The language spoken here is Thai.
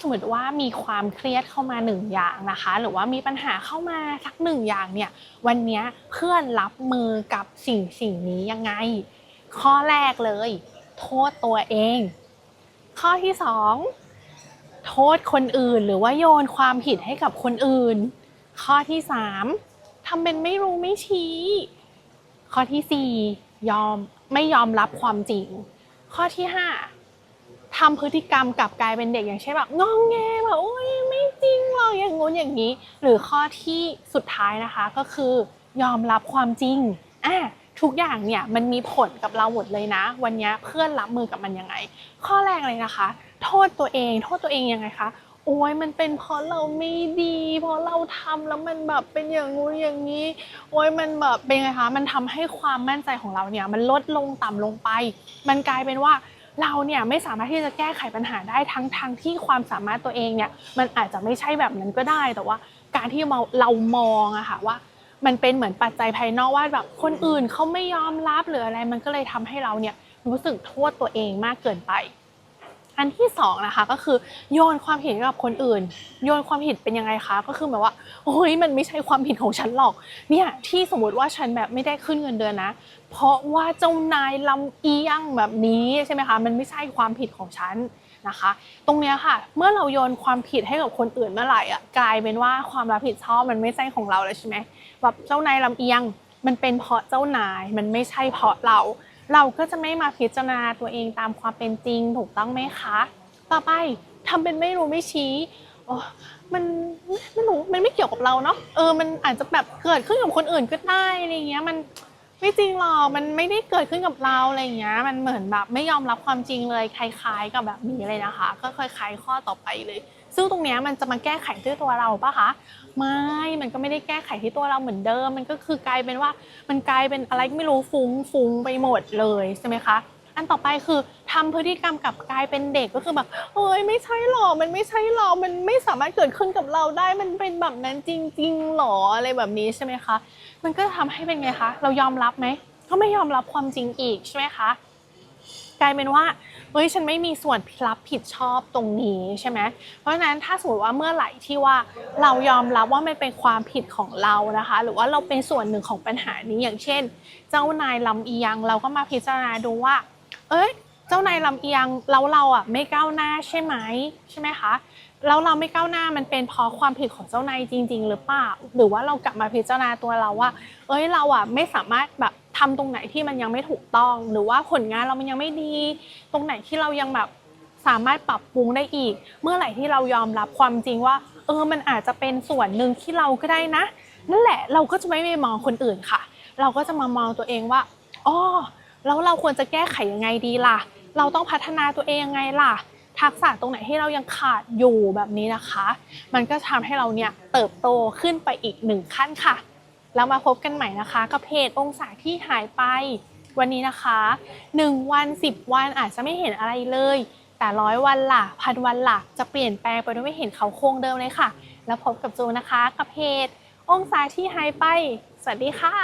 สมมติว่ามีความเครียดเข้ามาหนึ่งอย่างนะคะ หรือว่ามีปัญหาเข้ามาสักหนึ่งอย่างเนี่ยวันนี้เพื่อนรับมือกับสิ่งสิ่งนี้ยังไง ข้อแรกเลย โทษตัวเอง ข้อที่สองโทษคนอื่นหรือว่าโยนความผิดให้กับคนอื่น ข้อที่สามทำเป็นไม่รู้ไม่ชี้ ข้อที่สี่ยอมไม่ยอมรับความจริง ข้อที่ห้า ทำพฤติกรรมกลับกลายเป็นเด็กอย่างเช่นแบบงองแงแบบโอ้ยไม่จริงหรอกอย่างงู้นอย่างนี้ หรือข้อที่สุดท้ายนะคะก็คือยอมรับความจริงอะทุกอย่างเนี่ยมันมีผลกับเราหมดเลยนะ วันนี้เพื่อนรับมือกับมันยังไง ข้อแรกเลยนะคะ โทษตัวเอง โทษตัวเองยังไงคะโอ้ยมันเป็นเพราะเราไม่ดี เพราะเราทำแล้วมันแบบเป็นอย่างงู้นอย่างนี้ โอ้ยมันแบบเป็นไงคะ มันทำให้ความมั่นใจของเราเนี่ยมันลดลงต่ำลงไป มันกลายเป็นว่า เราเนี่ยไม่สามารถที่จะแก้ไขปัญหาได้ทั้งทางที่ความสามารถตัวเองเนี่ยมันอาจจะไม่ใช่แบบนั้นก็ได้ แต่ว่าการที่เราเรามองอะค่ะว่ามันเป็นเหมือนปัจจัยภายนอกว่าแบบคนอื่นเขาไม่ยอมรับหรืออะไรมันก็เลยทำให้เราเนี่ยรู้สึกโทษตัวเองมากเกินไป อันที่สองนะคะก็คือโยนความผิดให้กับคนอื่น โยนความผิดเป็นยังไงคะก็คือแบบว่าโอ้ยมันไม่ใช่ความผิดของฉันหรอกเนี่ยที่สมมติว่าฉันแบบไม่ได้ขึ้นเงินเดือนนะ เพราะว่าเจ้านายลำเอียงแบบนี้ใช่ไหมคะมันไม่ใช่ความผิดของฉันนะคะ ตรงเนี้ยค่ะ เมื่อเราโยนความผิดให้กับคนอื่นเมื่อไหร่อะกลายเป็นว่าความรับผิดชอบมันไม่ใช่ของเราแล้วใช่ไหมแบบเจ้านายลำเอียงมันเป็นเพราะเจ้านายมันไม่ใช่เพราะเรา เราก็จะไม่มาพิจารณาตัวเองตามความเป็นจริงถูกต้องไหมคะ ต่อไปทำเป็นไม่รู้ไม่ชี้โอ้มันไม่รู้มันไม่เกี่ยวกับเราเนาะเออมันอาจจะแบบเกิดขึ้นกับคนอื่นก็ได้อะไรเงี้ยมันไม่จริงหรอกมันไม่ได้เกิดขึ้นกับเราอะไรเงี้ยมันเหมือนแบบไม่ยอมรับความจริงเลยคล้ายๆกับแบบนี้เลยนะคะ ก็คล้ายๆข้อต่อไปเลย ซึ่งตรงนี้มันจะมาแก้ไขด้วยตัวเราปะคะไม่มันก็ไม่ได้แก้ไขที่ตัวเราเหมือนเดิม มันก็คือกลายเป็นว่ามันกลายเป็นอะไรก็ไม่รู้ฟุ้งฟุ้งไปหมดเลยใช่ไหมคะอันต่อไปคือทำพฤติกรรมกับกลายเป็นเด็กก็คือแบบเฮ้ยไม่ใช่หรอมันไม่ใช่หรอมันไม่สามารถเกิดขึ้นกับเราได้มันเป็นแบบนั้นจริงๆหรออะไรแบบนี้ใช่ไหมคะมันก็ทำให้เป็นไงคะเรายอมรับไหมก็ไม่ยอมรับความจริงอีกใช่ไหมคะ กลายเป็นว่าเฮ้ยฉันไม่มีส่วนรับผิดชอบตรงนี้ใช่ไหมเพราะฉะนั้นถ้าสมมติว่าเมื่อไหร่ที่ว่าเรายอมรับว่ามันเป็นความผิดของเรานะคะ หรือว่าเราเป็นส่วนหนึ่งของปัญหานี้อย่างเช่น เจ้านายลำเอียงเราก็มาพิจารณาดูว่า เอ้ยเจ้านายลำเอียงแล้วเราอะไม่ก้าวหน้าใช่ไหมใช่ไหมคะแล้วเราไม่ก้าวหน้ามันเป็นเพราะความผิดของเจ้านายจริง ๆ หรือเปล่า หรือว่าเรากลับมาพิจารณาตัวเราว่า เอ้ยเราอะไม่สามารถแบบ ทำตรงไหนที่มันยังไม่ถูกต้อง หรือว่าผลงานเรามันยังไม่ดี ตรงไหนที่เรายังแบบสามารถปรับปรุงได้อีก เมื่อไหร่ที่เรายอมรับความจริงว่า เออมันอาจจะเป็นส่วนหนึ่งที่เราก็ได้นะ นั่นแหละเราก็จะไม่ไปมองคนอื่นค่ะ เราก็จะมามองตัวเองว่าอ๋อแล้วเราควรจะแก้ไขยังไงดีล่ะ เราต้องพัฒนาตัวเองยังไงล่ะ ทักษะตรงไหนที่เรายังขาดอยู่แบบนี้นะคะ มันก็ทำให้เราเนี่ยเติบโตขึ้นไปอีกหนึ่งขั้นค่ะ แล้วมาพบกันใหม่นะคะ กับเพจองศาที่หายไป วันนี้นะคะ 1 วัน 10 วันอาจจะไม่เห็นอะไรเลย แต่ร้อยวันล่ะพันวันล่ะจะเปลี่ยนแปลงไปโดยไม่เห็นเขาโครงเดิมเลยค่ะ แล้วพบกับจูนะคะกับเพจองศาที่หายไป สวัสดีค่ะ